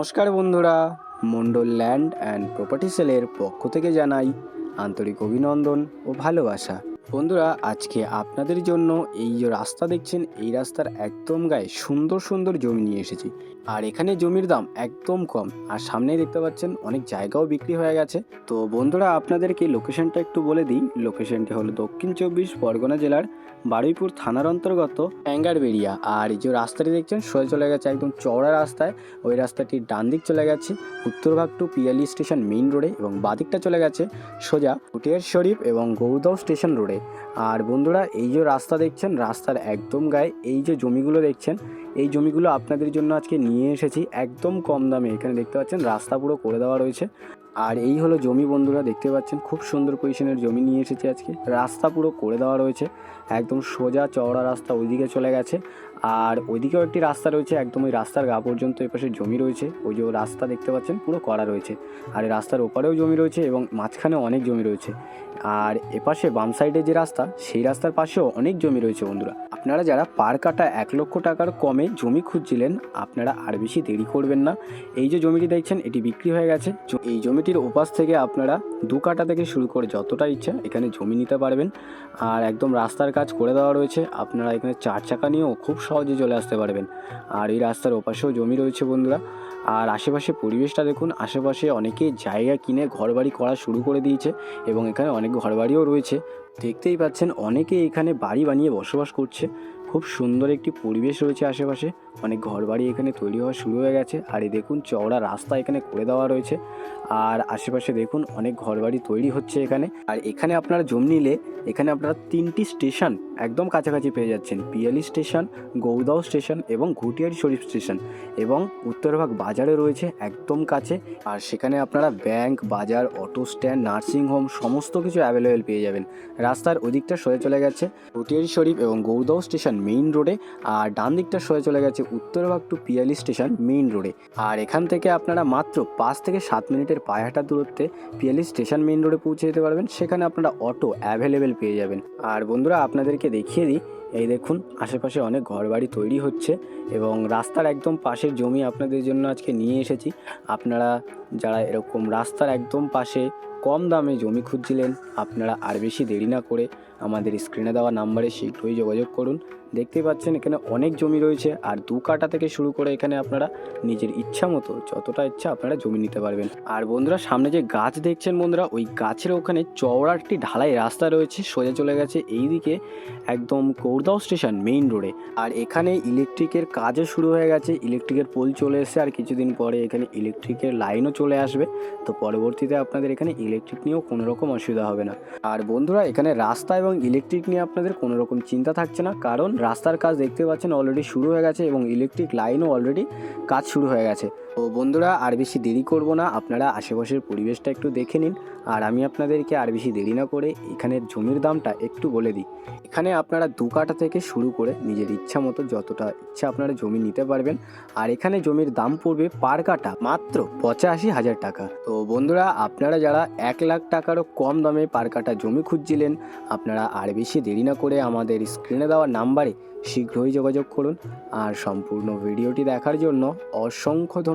নমস্কার বন্ধুরা Mondal land and property সেলের পক্ষ থেকে জানাই আন্তরিক অভিনন্দন ও ভালোবাসা। বন্ধুরা, আজকে আপনাদের জন্য এই যে রাস্তা দেখছেন, এই রাস্তার একদম গায়ে সুন্দর সুন্দর জমি নিয়ে এসেছি। আর এখানে জমির দাম একদম কম। আর সামনেই দেখতে পাচ্ছেন অনেক জায়গাও বিক্রি হয়ে গেছে। তো বন্ধুরা, আপনাদেরকে লোকেশনটা একটু বলে দিই। লোকেশনটি হলো দক্ষিণ চব্বিশ পরগনা জেলার বারুইপুর থানার অন্তর্গত ট্যাঙ্গারবেরিয়া আর এই যে রাস্তাটি দেখছেন, সোজা চলে গেছে একদম চওড়া রাস্তায়। ওই রাস্তাটির ডান দিক চলে গেছে Uttarbhag to Piyali station main রোডে এবং বাদিকটা চলে গেছে সোজা উটিয়ার শরীফ এবং গৌরদাও স্টেশন রোডে আর বন্ধুরা, এই যে রাস্তা দেখছেন, রাস্তার একদম গায়ে এই যে জমিগুলো দেখছেন, এই জমিগুলো আপনাদের জন্য আজকে নিয়ে এসেছি একদম কম দামে। এখানে দেখতে পাচ্ছেন, রাস্তা পুরো করে দেওয়া রয়েছে। আর এই হলো জমি বন্ধুরা, দেখতে পাচ্ছেন, খুব সুন্দর পজিশনের জমি নিয়ে এসেছি আজকে। রাস্তা পুরো করে দেওয়া রয়েছে, একদম সোজা চওড়া রাস্তা ওইদিকে চলে গেছে। আর ওইদিকেও একটি রাস্তা রয়েছে, একদম ওই রাস্তার গা পর্যন্ত এপাশে জমি রয়েছে, ওই যে রাস্তা দেখতে পাচ্ছেন, পুরো করা রয়েছে। আর এই রাস্তার ওপারেও জমি রয়েছে এবং মাঝখানে অনেক জমি রয়েছে। আর এপাশে বাম সাইডে যে রাস্তা, সেই রাস্তার পাশেও অনেক জমি রয়েছে বন্ধুরা। আপনারা যারা পার কাটা এক লক্ষ টাকার কমে জমি খুঁজছিলেন, আপনারা আর বেশি দেরি করবেন না। এই যে জমিটি দেখছেন, এটি বিক্রি হয়ে গেছে। এই জমিটির ওপাশ থেকে আপনারা দু কাটা থেকে শুরু করে যতটা ইচ্ছা এখানে জমি নিতে পারবেন। আর একদম রাস্তার কাজ করে দেওয়া রয়েছে। আপনারা এখানে চার চাকা নিয়েও খুব সহজে চলে আসতে পারবেন। আর এই রাস্তার ওপাশেও জমি রয়েছে বন্ধুরা। আর আশেপাশে পরিবেশটা দেখুন, আশেপাশে অনেকে জায়গা কিনে ঘরবাড়ি করা শুরু করে দিয়েছে এবং এখানে অনেক ঘরবাড়িও রয়েছে। দেখতেই পাচ্ছেন, অনেকে এখানে বাড়ি বানিয়ে বসবাস করছে। খুব সুন্দর একটি পরিবেশ রয়েছে আশেপাশে। অনেক ঘরবাড়ি এখানে তৈরি হওয়া শুরু হয়ে গেছে। আর এই দেখুন, চওড়া রাস্তা এখানে করে দেওয়া রয়েছে। আর আশেপাশে দেখুন, অনেক ঘরবাড়ি তৈরি হচ্ছে এখানে। আর এখানে আপনারা জমি নিলে, এখানে আপনারা তিনটি স্টেশন একদম কাছাকাছি পেয়ে যাচ্ছেন। পিয়ালি স্টেশন গৌদাও স্টেশন এবং ঘুটিয়ারি শরীফ স্টেশন এবং উত্তরভাগ বাজারে রয়েছে একদম কাছে। আর সেখানে আপনারা ব্যাংক, বাজার, অটো স্ট্যান্ড নার্সিংহোম সমস্ত কিছু অ্যাভেলেবেল পেয়ে যাবেন। রাস্তার ওদিকটা সরে চলে গেছে। ঘুটিয়ারি শরীফ এবং গৌদাও স্টেশন মেইন রোডে আর ডান দিকটা সরে চলে গেছে Uttarbhag to Piyali station main রোডে আর এখান থেকে আপনারা মাত্র পাঁচ থেকে সাত মিনিটের পায়ে হাঁটা দূরত্বে পিয়ালি স্টেশন মেইন রোডে পৌঁছে যেতে পারবেন, সেখানে আপনারা অটো অ্যাভেলেবেল পেয়ে যাবেন। আর বন্ধুরা, আপনাদেরকে দেখিয়ে দিই, এই দেখুন, আশেপাশে অনেক ঘরবাড়ি তৈরি হচ্ছে এবং রাস্তার একদম পাশের জমি আপনাদের জন্য আজকে নিয়ে এসেছি। আপনারা যারা এরকম রাস্তার একদম পাশে কম দামে জমি খুঁজছিলেন, আপনারা আর বেশি দেরি না করে আমাদের স্ক্রিনে দেওয়া নাম্বারে শীঘ্রই যোগাযোগ করুন। দেখতেই পাচ্ছেন এখানে অনেক জমি রয়েছে, আর দু কাটা থেকে শুরু করে এখানে আপনারা নিজের ইচ্ছা মতো, যতটা ইচ্ছা আপনারা জমি নিতে পারবেন। আর বন্ধুরা, সামনে যে গাছ দেখছেন বন্ধুরা, ওই গাছের ওখানে চওড়া একটি ঢালাই রাস্তা রয়েছে, সোজা চলে গেছে এই দিকে একদম কৌরদাও স্টেশন মেইন রোডে আর এখানে ইলেকট্রিকের কাজও শুরু হয়ে গেছে ইলেকট্রিকের পোল চলে এসেছে, আর কিছুদিন পরে এখানে ইলেকট্রিকের লাইনও চলে আসবে। তো পরবর্তীতে আপনাদের এখানে ইলেকট্রিক নিয়েও কোনো রকম অসুবিধা হবে না। আর বন্ধুরা, এখানে রাস্তা এবং ইলেকট্রিক নিয়ে আপনাদের কোনো রকম চিন্তা থাকছে না। কারণ রাস্তার কাজ দেখতে পাচ্ছেন অলরেডি শুরু হয়ে গেছে এবং ইলেকট্রিক লাইনও অলরেডি কাজ শুরু হয়ে গেছে। তো বন্ধুরা, আর বেশি দেরি করব না। আপনারা আশেপাশের পরিবেশটা একটু দেখে নিন। আর আমি আপনাদেরকে আর বেশি দেরি না করে এখানের জমির দামটা একটু বলে দিই। এখানে আপনারা দু কাটা থেকে শুরু করে নিজের ইচ্ছা মতো যতটা ইচ্ছা আপনারা জমি নিতে পারবেন। আর এখানে জমির দাম পড়বে পার কাটা মাত্র পঁচাশি হাজার টাকা। তো বন্ধুরা, আপনারা যারা এক লাখ টাকারও কম দামে পার কাটা জমি খুঁজছিলেন, আপনারা আর বেশি দেরি না করে আমাদের স্ক্রিনে দেওয়া নাম্বারে শীঘ্রই যোগাযোগ করুন। আর সম্পূর্ণ ভিডিওটি দেখার জন্য অসংখ্য